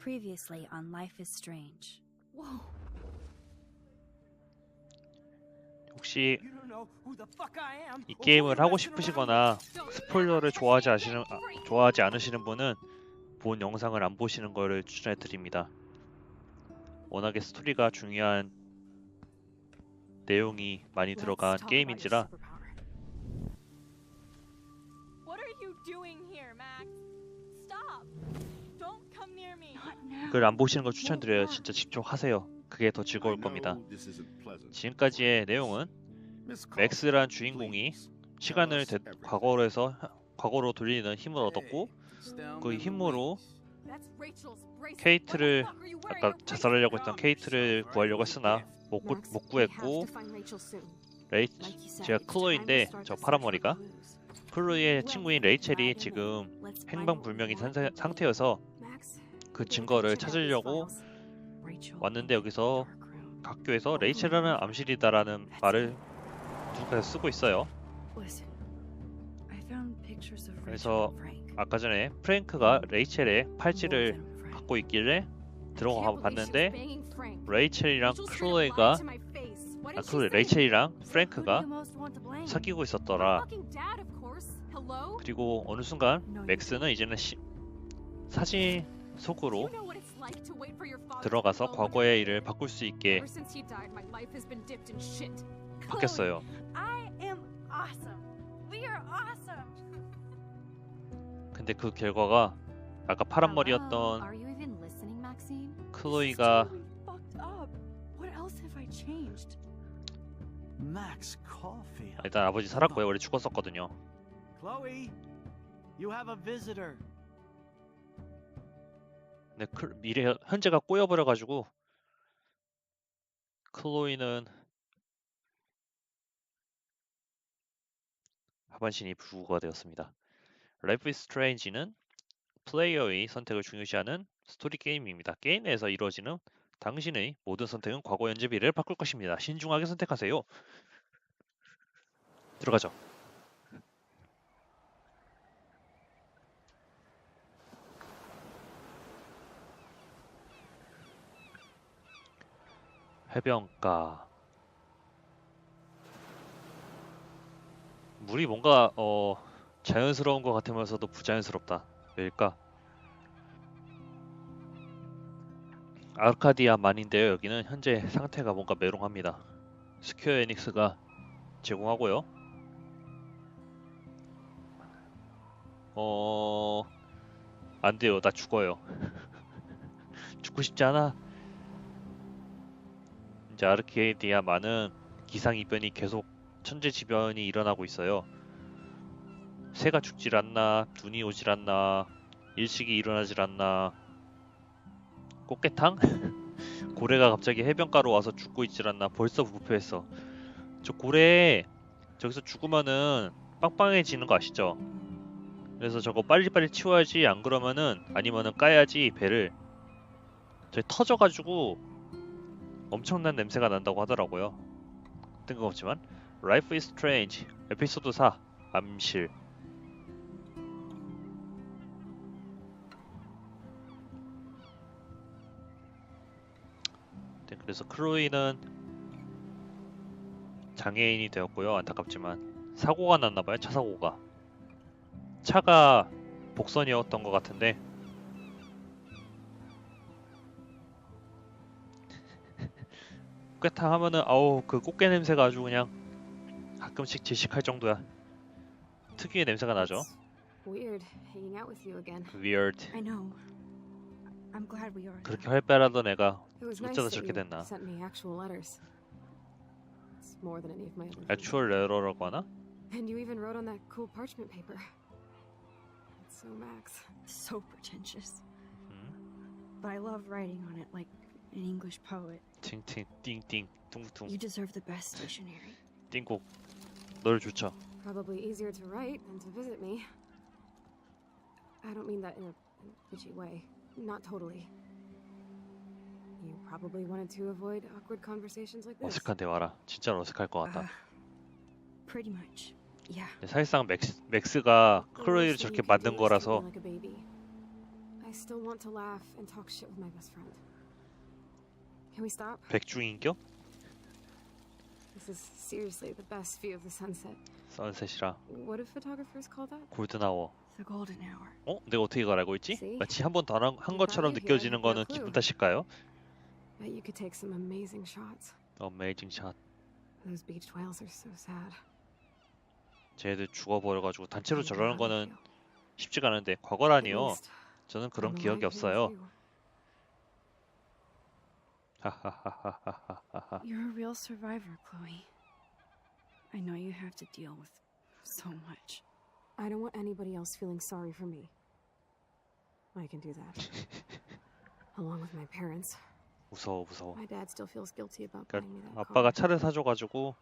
Previously on Life is Strange. Whoa. 혹시 You don't know who the fuck I am. 이 게임을 하고 싶으시거나 스포일러를 좋아하지 않으시는 아, 좋아하지 않으시는 분은 본 영상을 안 보시는 거를 추천해 드립니다. 워낙에 스토리가 중요한 내용이 많이 들어간 게임인지라 그걸 안 보시는 걸 추천드려요. 진짜 직접 하세요. 그게 더 즐거울 겁니다. 지금까지의 내용은 맥스란 주인공이 시간을 대- 과거로 해서 과거로 돌리는 힘을 얻었고 그 힘으로. 케이트를? 아까 자살하려고 했던 케이트를 구하려고 했으나 못, 구, 못 구했고. 레이 제가 클로이인데 저 the 파란 search for 머리가 clues. 클로이의 친구인 레이첼이 지금 행방불명인. 상태, 상태여서 그 증거를 찾으려고 왔는데 여기서. 학교에서 레이첼이라는 암실이다라는 말을 누군가 쓰고 있어요. 그래서. 아까 전에 프랭크가 레이첼의 팔찌를. 갖고 있길래 들어가 봤는데. 레이첼이랑. What 아 say? 레이첼이랑 프랭크가? 사귀고 있었더라. 그리고 어느 순간 맥스는 이제는 시, 사진 속으로 들어가서 과거의 일을 바꿀 수 있게. 바뀌었어요. I am awesome. We are awesome. 근데 그 결과가 아까 파란 머리였던? 클로이가 fucked up. What else have I changed? Max Caulfield. 일단 아버지 살았고요. 원래 죽었었거든요. Chloe, you have a visitor. 근데 클- 미래 현재가 꼬여버려 가지고 클로이는 하반신이 불구가 되었습니다. Life is Strange는 플레이어의 선택을 중요시하는 스토리 게임입니다. 게임 내에서 이루어지는 당신의 모든 선택은 과거 현재 미래를 바꿀 것입니다. 신중하게 선택하세요. 들어가죠. 해변가. 물이 뭔가 어 자연스러운 것 같으면서도 부자연스럽다. 왜일까? 아르카디아 만인데요. 여기는 현재 상태가 뭔가 메롱합니다. 스퀘어 에닉스가 제공하고요. 어... 안 돼요. 나 죽어요. 죽고 싶지 않아 이제 아르케디아만은 기상이변이 계속 천재지변이 일어나고 있어요. 새가 죽질 않나, 눈이 오질 않나, 일식이 일어나질 않나, 꽃게탕? 고래가 갑자기 해변가로 와서 죽고 있질 않나, 벌써 부패했어. 저 고래 저기서 죽으면은 빵빵해지는 거 아시죠? 그래서 저거 빨리빨리 치워야지 안 그러면은 아니면은 까야지 배를 저기 터져가지고 엄청난 냄새가 난다고 하더라고요. 뜬금없지만 Life is Strange 에피소드 4 암실 네, 그래서 크로이는 장애인이 되었고요. 안타깝지만 사고가 났나봐요. 차 사고가 차가 복선이었던 것 같은데 꽃게탕 하면은 아우 그 꽃게 냄새가 아주 그냥 가끔씩 질식할 정도야. 특유의 냄새가 나죠. Weird hanging out with you again. Weird. I know. I'm glad we are. 그렇게 활발하던 애가 어쩌다 저렇게 됐나. sent me actual letters. It's more than any of my 액추얼 레러라고 하나? And you even wrote on that cool parchment paper. It's so Max. So pretentious. 음? But I love writing on it like an English poet. 팅팅 띵띵 뚱뚱 You deserve the best stationery. 띵곡 너를 좋죠. Probably easier to write than to visit me. I don't mean that in a, in a bitchy way. Not totally. You probably wanted to avoid awkward conversations like this. 어색한 대화라. 진짜로 어색할 것 같다. Uh, pretty much. Yeah. 근데 사실상 맥스, 맥스가 that 저렇게 만든 거라서. I still want to laugh and talk shit with my best friend. Can we stop? 백중인격? This is seriously the best view of the sunset. 선셋이라 What do photographers call that? 골든아워. The golden hour. 어? 내가 어떻게 이걸 알고 있지? 마치 한 번 더 한 것처럼 느껴지는. 거는. 기분 탓일까요? Bet you could take some amazing shots. 어메이징 샷. Those beached whales are so sad. 쟤들 죽어버려가지고 단체로 저러는 거는. 쉽지가 않은데 과거라니요. 저는 그런 I'm 기억이 없어요. You're a real survivor, Chloe. I know you have to deal with so much. I don't want anybody else feeling sorry for me. I can do that. Along with my parents. 무서워 무서워. My dad still feels guilty about 그러니까 buying me that 아빠가 car. 차를 사줘가지고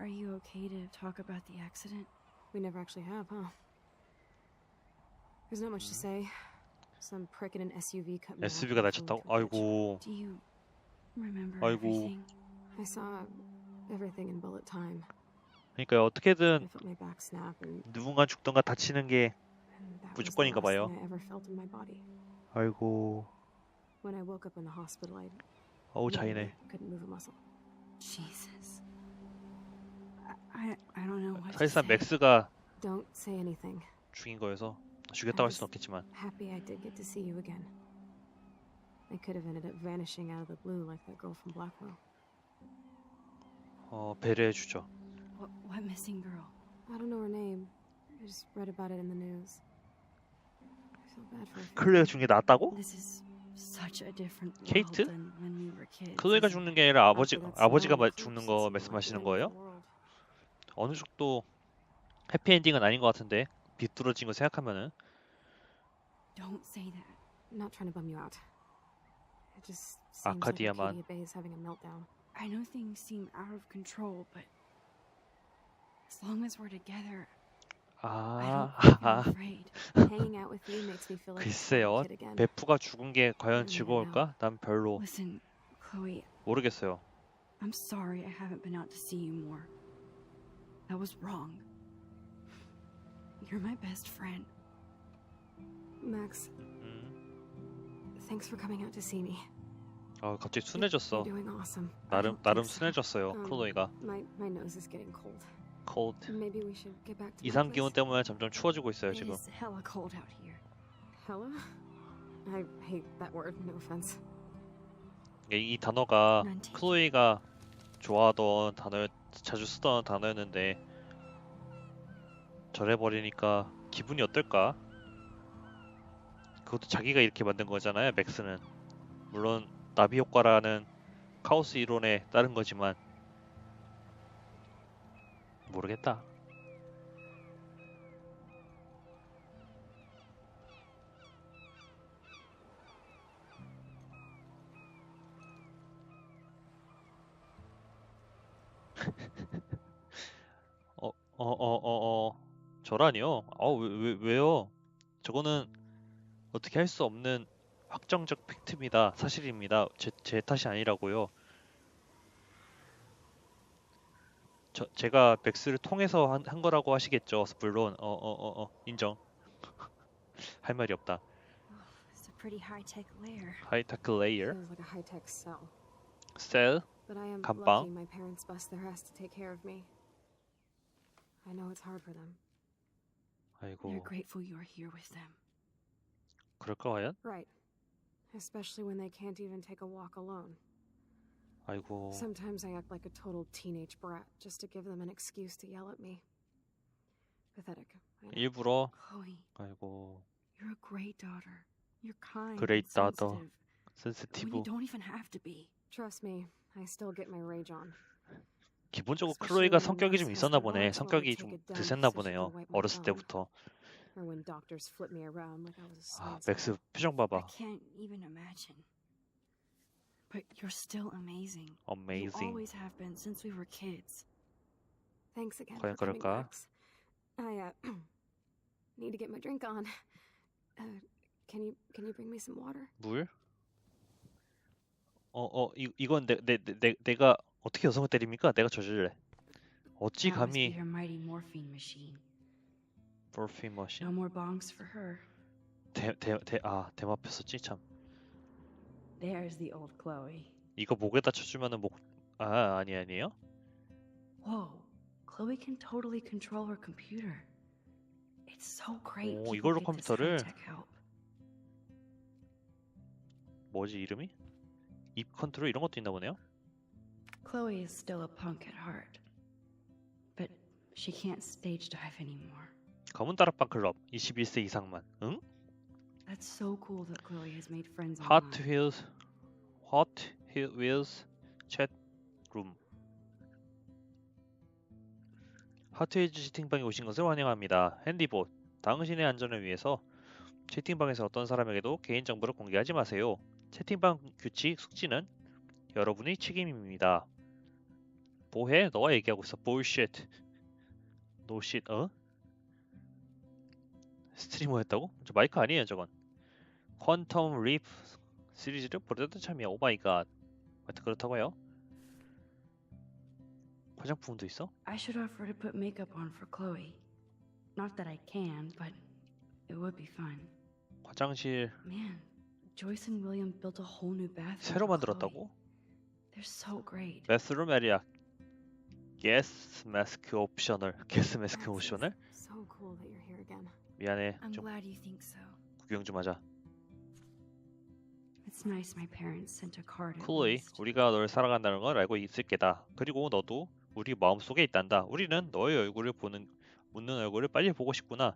Are you okay to talk about the accident? We never actually have, huh? There's not much to say. SUV cut me off SUV가 다쳤다고? 아이고 아이고. 그러니까 I 어떻게든 누군가 죽던가 다치는 게 무조건인가 봐요. 아이고 어우 자이네. 사실상. 맥스가. 죽인 거여서 죽였다고 할 수는 없겠지만 Happy I did get to see you again. I could have ended up vanishing out of the blue like that girl from Blackwell. 어, 배려해 주죠. What, what missing girl? I don't know her name. I just read about it in the news. I feel bad for her. 죽는 게 낫다고? This is such a different world 케이트? than when we were kids. 클로이가 죽는 게 아니라 아버지 아버지가 마- 죽는 거 말씀하시는 거예요? 어느 정도 해피엔딩은 아닌 것 같은데 비뚤어진 거 생각하면은? Don't say that. I'm not trying to bum you out. It just seems like 아카디아만. Arcadia Bay is having a meltdown. I know things seem out of control, but as long as we're together, I don't 아 I'm afraid. Hanging out with you makes me feel like a 글쎄요. kid again. 베프가 죽은 게 과연 음, 즐거울까? 난 별로 Listen, Chloe, 모르겠어요. I'm sorry I haven't been out to see you more. That was wrong. You're my best friend. Max, 음. thanks for coming out to see me. 아 갑자기 You're 순해졌어. doing awesome. 나름 I 나름. 순해졌어요. 음. 클로이가 My my nose is getting cold. cold. Maybe we should get back to 이상 기온. 때문에 점점 추워지고 있어요 지금. is hella cold out here. Hella? I hate that word. No offense. 이, 이 단어가 클로이가 좋아하던 단어 자주 쓰던 단어였는데 저래버리니까 기분이 어떨까? 그것도 자기가 이렇게 만든 거잖아요 맥스는. 물론 나비 효과라는 카오스 이론에 따른 거지만 모르겠다. 어, 어, 어, 어, 어, 저라니요? 아, 왜, 왜, 왜요? 저거는 어떻게 할 수 없는 확정적 팩트입니다. 사실입니다. 제, 제 탓이 아니라고요. 저, 제가 백스를 통해서 한, 한 거라고 하시겠죠. 물론, 어, 어, 어, 어, 인정. 할 말이 없다. It's a pretty high-tech lair. 하이테크 레이어, Feels like a high-tech cell. 셀, But I am 감방. lucky my parents bust their ass to take care of me. I know it's hard for them. 아이고, They're grateful you're here with them. 그럴까 과연? Right. Especially when they can't even take a walk alone. 아이고, Sometimes I act like a total teenage brat just to give them an excuse to yell at me. Pathetic. I know. 일부러, Chloe, 아이고, you're a great daughter. You're kind Great and daughter. sensitive. When 센스티브. you don't even have to be. Trust me, I still get my rage on. 기본적으로 클로이가 성격이 좀 있었나 보네. 성격이 좀 드셌나 보네요. 어렸을. 때부터. 아, 맥스. 표정 봐봐. But you're still amazing. You Amazing. always have been since we were kids. Thanks again 과연 그럴까? I uh, need to get my drink on. Uh, can you can you bring me some water? 물? 어, 어, 이, 이건 내, 내, 내, 내가 어떻게 여성을 때립니까? 내가 저질래. 어찌 감히 morphine machine. No more bongs for her. 아대대대아 대마표었지 참. There's the old Chloe. 이거 목에다 쳐주면은 목아 아니 아니에요? Whoa, Chloe can totally control her computer. It's so great. 오, 이걸로 컴퓨터를-. 뭐지 이름이? 입 컨트롤 이런 것도 있나 보네요. Chloe is still a punk at heart, but she can't stage dive anymore. 검은 다락방 클럽 21세 이상만. 응? That's so cool that Chloe has made friends Hot online. Wheels Hot Wheels chat room. 하트웨이즈 채팅방에 오신 것을 환영합니다. 핸디봇, 당신의 안전을 위해서 채팅방에서 어떤 사람에게도 개인 정보를 공개하지 마세요. 채팅방 규칙 숙지는 여러분의 책임입니다. 뭐해? 너가 얘기하고 있어. bullshit. no shit. 어? 스트리머였다고? 저 마이크 아니에요, 저건. 퀀텀 립 시리즈를 보려도 참이야. 오 마이 갓. 하여튼 그렇다고요. 화장품도 있어? I should offer to put makeup on for Chloe. Not that I can, but it would be fun. 화장실 Man, Joyce and William built a whole new bathroom. 새로. 만들었다고? They're so great. 베스 마스크 옵셔널 게스 마스크 That's 옵셔널? So cool that you're here again. 미안해 I'm 좀 glad you think so. 구경 좀 하자 It's nice my parents sent a card. 클로이. 우리가 널 사랑한다는 걸 알고 있을 게다 그리고 너도 우리 마음 속에 있단다 우리는 너의 얼굴을 보는 묻는 얼굴을 빨리 보고 싶구나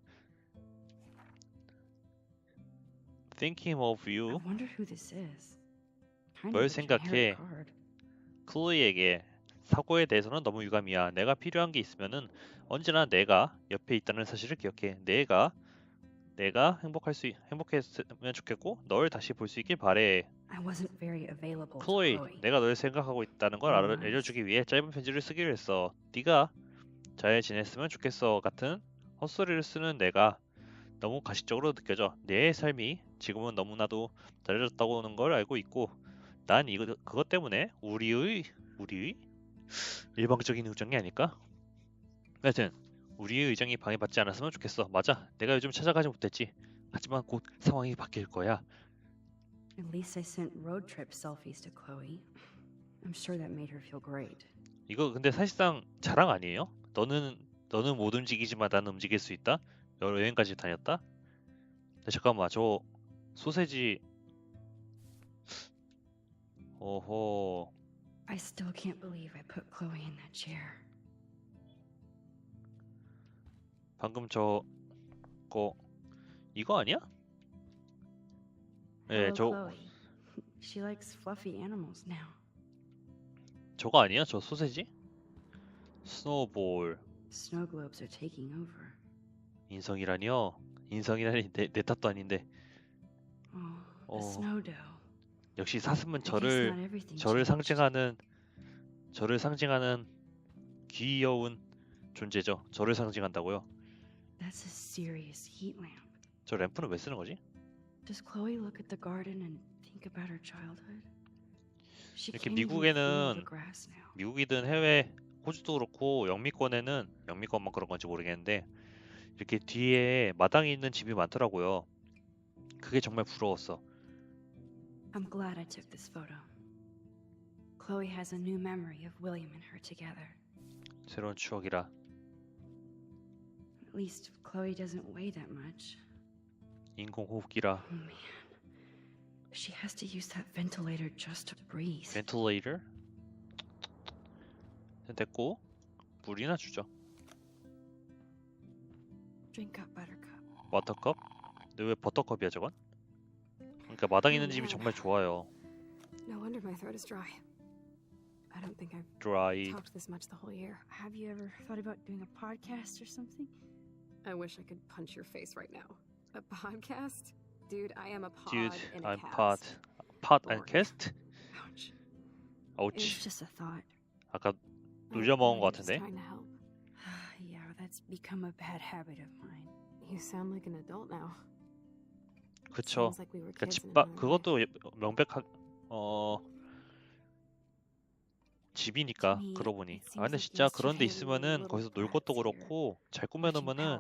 Thinking of I you wonder who this is. 뭘 생각해? 클로이에게 사고에 대해서는 너무 유감이야. 내가 필요한 게 있으면은 언제나 내가 옆에 있다는 사실을 기억해. 내가 내가 행복할 수 있- 행복했으면 좋겠고 널 다시 볼 수 있길 바래. I wasn't very available to 클로이. 내가 널 생각하고 있다는 걸. 알려주기 위해 짧은 편지를 쓰기로 했어. 네가 잘 지냈으면 좋겠어 같은 헛소리를 쓰는 내가 너무 가식적으로 느껴져. 내 삶이 지금은 너무나도 잘해졌다고는 걸 알고 있고 난 이거 그것 때문에 우리의 우리의 일방적인 의정이 아닐까? 하여튼 우리의 의정이 방해받지 않았으면 좋겠어. 맞아. 내가 요즘 찾아가지 못했지. 하지만 곧 상황이 바뀔 거야. At least I sent road trip selfies to Chloe. I'm sure that made her feel great. 이거 근데 사실상 자랑 아니에요? 너는 너는 못 움직이지만 나는 움직일 수 있다. 여행까지 다녔다. 근데 잠깐만 저 소세지 오호 I still can't believe I put Chloe in that chair. 방금 저거 이거 아니야? 네, Hello, 저 Chloe. She likes fluffy animals now. 저거 아니야? 저 소세지? 스노우볼 Snow globes are taking over. 인성이라니요? 인성이라니 내, 내 탓도 아닌데 Oh, the 어. snow dough. 역시 사슴은 저를 저를. 상징하는 저를 상징하는 귀여운 존재죠. 저를 상징한다고요. 저 램프는 왜 쓰는 거지? 이렇게 미국에는. 미국이든 해외 호주도 그렇고 영미권에는 영미권만 그런 건지 모르겠는데 이렇게 뒤에 마당이 있는 집이 많더라고요. 그게 정말 부러웠어. I'm glad I took this photo. Chloe has a new memory of William and her together. 새로운 추억이라 At least Chloe doesn't weigh that much. 인공호흡기라 Oh man. She has to use that ventilator just to breathe. 벤틀레이터 됐고 물이나 주죠. Drink up, Buttercup. 버터컵? 근데 왜 버터컵이야 저건? 그러니까 마당 있는 집이 정말 좋아요. No wonder my throat is dry. I don't think I've 드라이 talked this much the whole year. Have you ever thought about doing a podcast or something? I wish I could punch your face right now. A podcast? Dude, I am a pod dude in a I'm cast. pot pot and Boring. cast? Ouch. It was ouch just a thought. 아까 I- 눌려먹은 I'm 것 just 같은데? trying to help. yeah, that's become a bad habit of mine. You sound like an adult now. 그쵸 그러니까 집밥. 그것도 예- 명백하 어 집이니까 그러고 보니 아 근데 진짜 그런 데 있으면은 거기서 놀 것도 그렇고 잘 꾸며놓으면은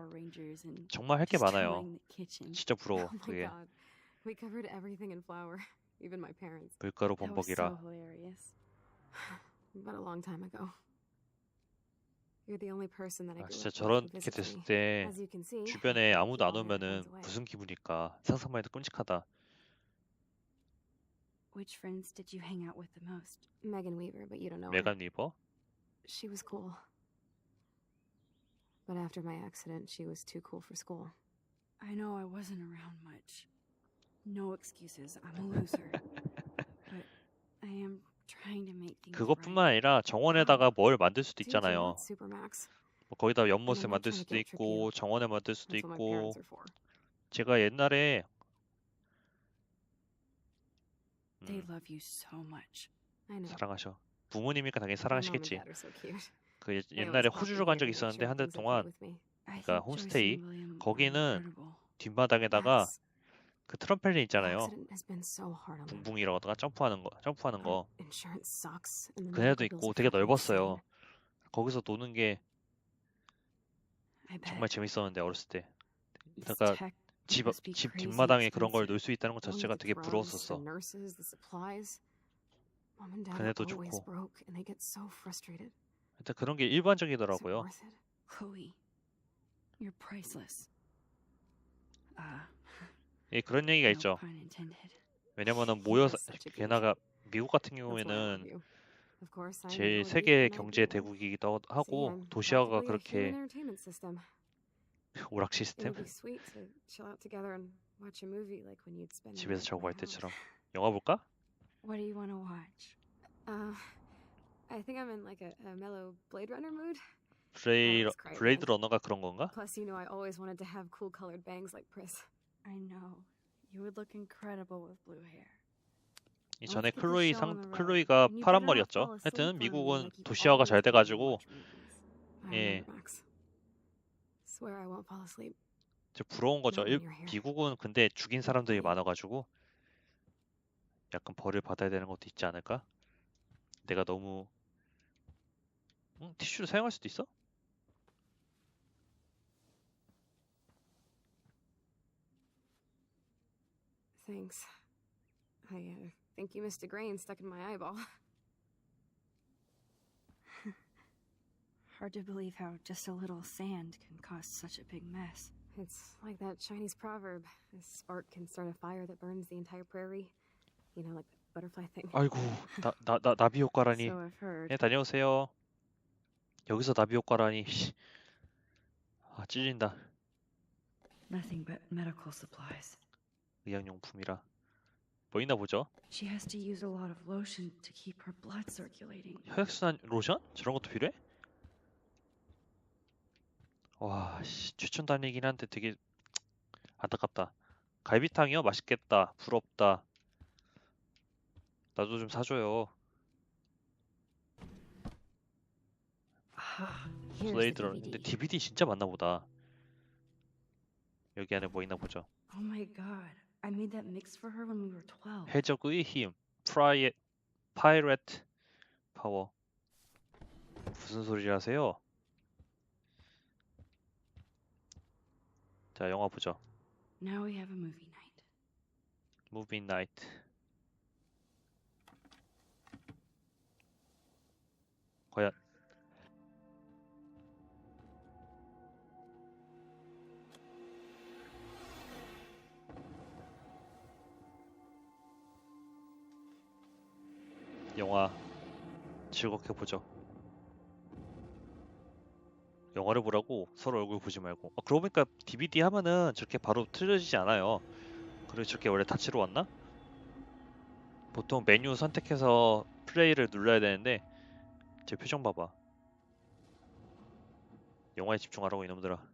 정말 할 게 많아요. 진짜 부러워 Oh 그게 so 범벅이라. But a long time ago. 아, grew 진짜 up with who 저렇게 visits 됐을 me. 때 As you can see, 주변에 아무도 안 all my 오면은 friends away. 무슨 기분일까 상상만 해도 끔찍하다 Which friends did you hang out with the most? Megan Weaver, but you don't know her. 메간 리버 She was cool. But after my accident, she was too cool for school. I know I wasn't around much. No excuses. I'm a loser. but I am 그것뿐만. 아니라 정원에다가 뭘 만들 수도 있잖아요. 뭐 거기다 연못을 만들 수도 있고. 정원에 만들 수도 있고. 제가 옛날에 음. 사랑하셔 부모님이니까 당연히 사랑하시겠지. 그 예- 옛날에 in 간 make 있었는데 한 달 동안 그러니까 홈스테이 거기는. 뒷마당에다가. 그 트럼펠린 있잖아요. 붕붕이라고 하다가 점프하는 거 점프하는 거 그네도 있고 되게 넓었어요. 거기서 노는 게 정말 재밌었는데 어렸을 때 그러니까 집, 집 뒷마당에 그런 걸. 놀 수 있다는 것 자체가 되게 부러웠었어 그네도 좋고. 하여튼 그런 게 일반적이더라고요 worth it? Chloe, you're priceless. Uh, 예, 그런 얘기가 있죠. 왜냐면은 모여서 게다가 미국 같은 경우에는 제일 세계 경제. 대국이기도 하고 도시화가 그렇게. 오락 시스템 집에서 자고 house. 때처럼 영화 볼까? What do you want to watch? Uh, I think I'm in like a, a mellow Blade Runner mood. 브레이, 브레이드. 러너가 그런 건가? Plus, you know, I always wanted to have cool colored bangs like Pris. I know. You would look incredible with blue hair. 이 전에 get the 클로이 상. 클로이가 파란 머리였죠. 하여튼 미국은 도시화가 잘 돼가지고 asleep. 저 부러운 거죠. 일. 미국은 근데 죽인 사람들이. 많아가지고 약간 벌을 받아야 되는 것도 있지 않을까? 내가 너무 응? 티슈를 사용할 수도 있어? Thanks. I uh, think you missed a grain stuck in my eyeball. Hard to believe how just a little sand can cause such a big mess. It's like that Chinese proverb a spark can start a fire that burns the entire prairie. You know, like the butterfly thing. 아이고 나, 나, 나, 나비 효과라니 So I've heard. 예 다녀오세요 여기서 나비 효과라니 씨. 아 찔린다 Nothing but medical supplies. 의약용품이라 뭐 있나 보죠 She has to use a lot of lotion to keep her blood circulating. 혈액순환 로션? 저런 것도 필요해? 와 씨, 추천 다니긴 한데 되게 안타깝다 갈비탕이요? 맛있겠다 부럽다 나도 좀 사줘요 런 근데 DVD. DVD 진짜 많나 보다 여기 안에 뭐 있나 보죠 oh my god. I made that mix for her when we were 12. 해적의 힘 프라이 파이레트 파워 무슨 소리라세요? 자 영화 보죠 Now we have a movie night. 무비 나이트 과연 영화 즐겁게 보죠. 영화를 보라고 서로 얼굴 보지 말고. 아, 그러고 보니까 DVD 하면은 저렇게 바로 틀어지지 않아요. 그리고 저렇게 원래 닫히러 왔나? 보통 메뉴 선택해서 플레이를 눌러야 되는데 제 표정 봐봐. 영화에 집중하라고 이놈들아.